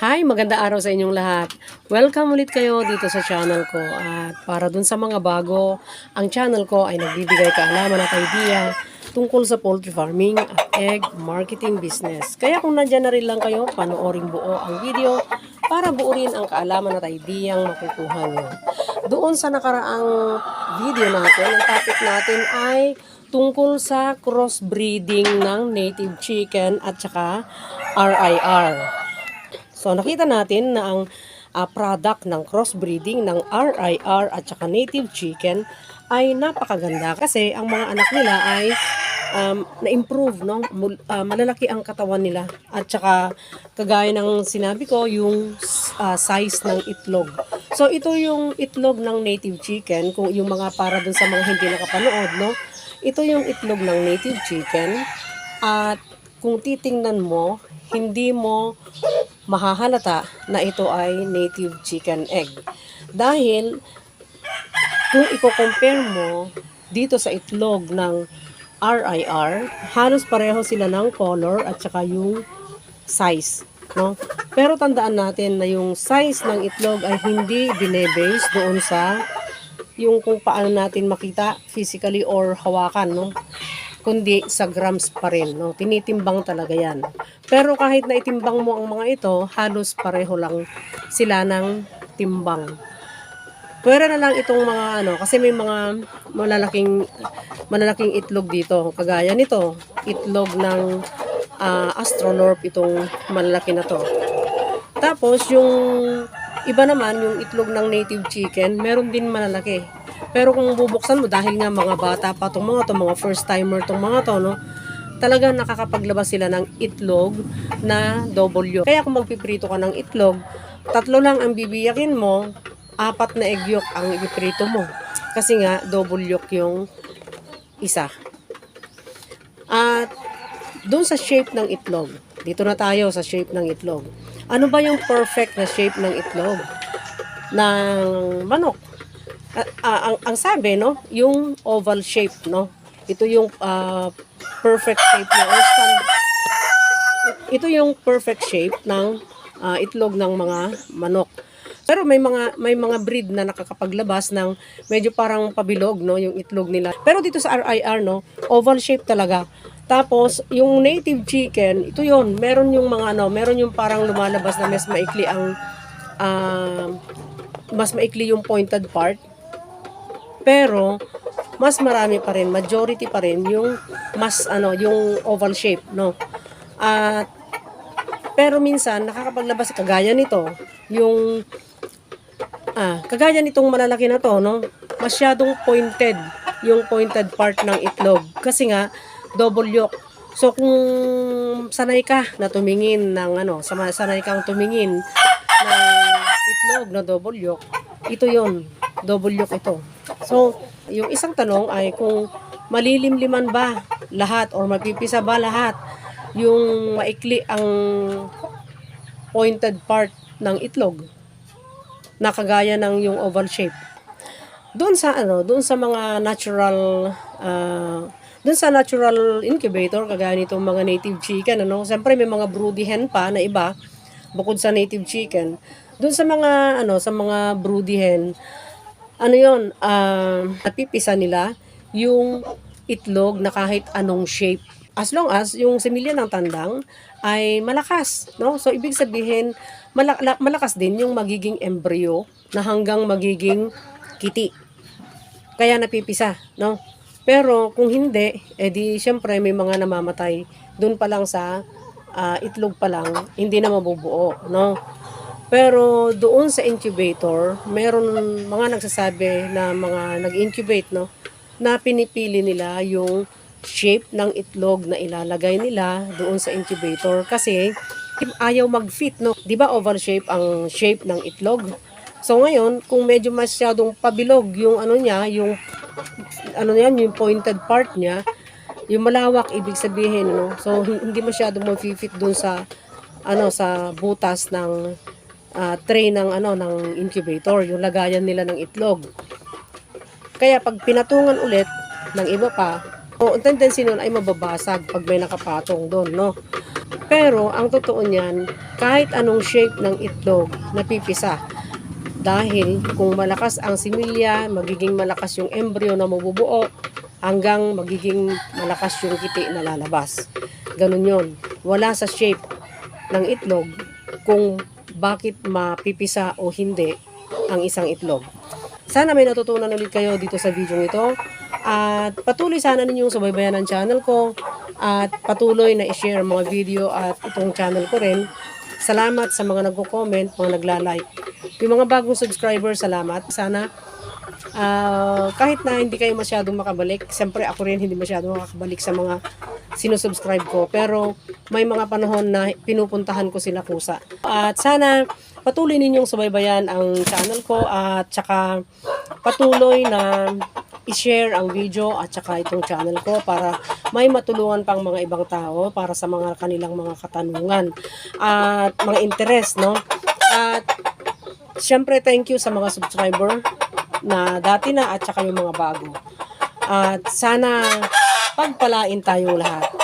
Hi, maganda araw sa inyong lahat. Welcome ulit kayo dito sa channel ko. At para dun sa mga bago, ang channel ko ay nagbibigay kaalaman at idea tungkol sa poultry farming at egg marketing business. Kaya kung nandyan na rin lang kayo, panoorin buo ang video para buurin ang kaalaman at idea ang makukuha nyo. Doon sa nakaraang video natin, ang topic natin ay tungkol sa crossbreeding ng native chicken at saka RIR. So nakita natin na ang ah, product ng crossbreeding ng RIR at saka native chicken ay napakaganda kasi ang mga anak nila ay um, na-improve, no? Mul- ah, malalaki ang katawan nila at saka kagaya ng sinabi ko yung ah, size ng itlog. So ito yung itlog ng native chicken kung yung mga para dun sa mga hindi nakapanood, no? Ito yung itlog ng native chicken at kung titingnan mo, hindi mo mahahalata na ito ay native chicken egg. Dahil kung i-compare mo dito sa itlog ng RIR, halos pareho sila ng color at saka yung size. No? Pero tandaan natin na yung size ng itlog ay hindi binebase doon sa yung kung paano natin makita physically or hawakan, no? Kundi sa grams pa rin. No? Tinitimbang talaga yan. Pero kahit na itimbang mo ang mga ito, halos pareho lang sila ng timbang. Pwera na lang itong mga ano, kasi may mga malalaking malalaking itlog dito. Kagaya nito, itlog ng ah, astrolorp itong malalaki na to. Tapos yung iba naman, yung itlog ng native chicken, meron din malalaki. Pero kung bubuksan mo, dahil nga mga bata pa itong mga to, mga first timer itong mga to, no? Talagang nakakapaglabas sila ng itlog na yolk. Kaya kung magpiprito ka ng itlog, tatlo lang ang bibiyakin mo, apat na egg yolk ang ipiprito mo. Kasi nga, double yolk yung isa. At doon sa shape ng itlog, dito na tayo sa shape ng itlog. Ano ba yung perfect na shape ng itlog? Ng manok. Ah, ang, ang sabi, no, yung oval shape, no? Ito yung ah, perfect shape na or stand- ito yung perfect shape ng ah, itlog ng mga manok. Pero may mga may mga breed na nakakapaglabas ng medyo parang pabilog no yung itlog nila. Pero dito sa RIR no, oval shape talaga. Tapos yung native chicken, ito yon, meron yung mga ano, meron yung parang lumalabas na mas maikli ang ah, mas maikli yung pointed part. Pero mas marami pa rin, majority pa rin yung mas ano, yung oval shape, no. At pero minsan nakakapaglabas kagaya nito, yung ah, kagaya nitong malalaki na to, no. Masyadong pointed yung pointed part ng itlog kasi nga double yolk. So kung sanay ka na tumingin ng ano, sanay kang tumingin ng itlog na double yolk, ito yon double yolk ito. So, yung isang tanong ay kung malilimliman ba lahat or mapipisa ba lahat yung maikli ang pointed part ng itlog na kagaya ng yung oval shape. Doon sa ano, doon sa mga natural ah, doon sa natural incubator kagaya nitong mga native chicken ano, siyempre may mga broody hen pa na iba bukod sa native chicken. Doon sa mga ano, sa mga broody hen ano yon ah, napipisa nila yung itlog na kahit anong shape. As long as yung similya ng tandang ay malakas, no? So ibig sabihin mala- la- malakas din yung magiging embryo na hanggang magiging kiti. Kaya napipisa, no? Pero kung hindi, edi syempre may mga namamatay doon pa lang sa ah, itlog pa lang, hindi na mabubuo, no? Pero doon sa incubator, meron mga nagsasabi na mga nag-incubate, no? Na pinipili nila yung shape ng itlog na ilalagay nila doon sa incubator kasi ayaw mag-fit, no? 'Di ba oval shape ang shape ng itlog? So ngayon, kung medyo masyadong pabilog yung ano niya, yung ano yan, yung pointed part niya, yung malawak ibig sabihin, no? So hin- hindi masyadong mag-fit doon sa ano sa butas ng ah, tray ng ano ng incubator, yung lagayan nila ng itlog. Kaya pag pinatungan ulit ng iba pa, o ang tendency nun ay mababasag pag may nakapatong doon, no? Pero ang totoo niyan, kahit anong shape ng itlog, napipisa. Dahil kung malakas ang similya, magiging malakas yung embryo na mabubuo hanggang magiging malakas yung kiti na lalabas. Ganun yon. Wala sa shape ng itlog kung bakit mapipisa o hindi ang isang itlog. Sana may natutunan ulit kayo dito sa video ito. At patuloy sana ninyong subaybayan ang channel ko. At patuloy na i-share mga video at itong channel ko rin. Salamat sa mga nagko-comment, mga nagla-like. Yung mga bagong subscriber, salamat. Sana ah, kahit na hindi kayo masyadong makabalik, siyempre ako rin hindi masyadong makakabalik sa mga sinusubscribe ko. Pero may mga panahon na pinupuntahan ko sila kusa. At sana patuloy ninyong subaybayan ang channel ko at saka patuloy na i-share ang video at saka itong channel ko para may matulungan pang mga ibang tao para sa mga kanilang mga katanungan at mga interest, no? At syempre thank you sa mga subscriber na dati na at saka yung mga bago. At sana pagpalain tayong lahat.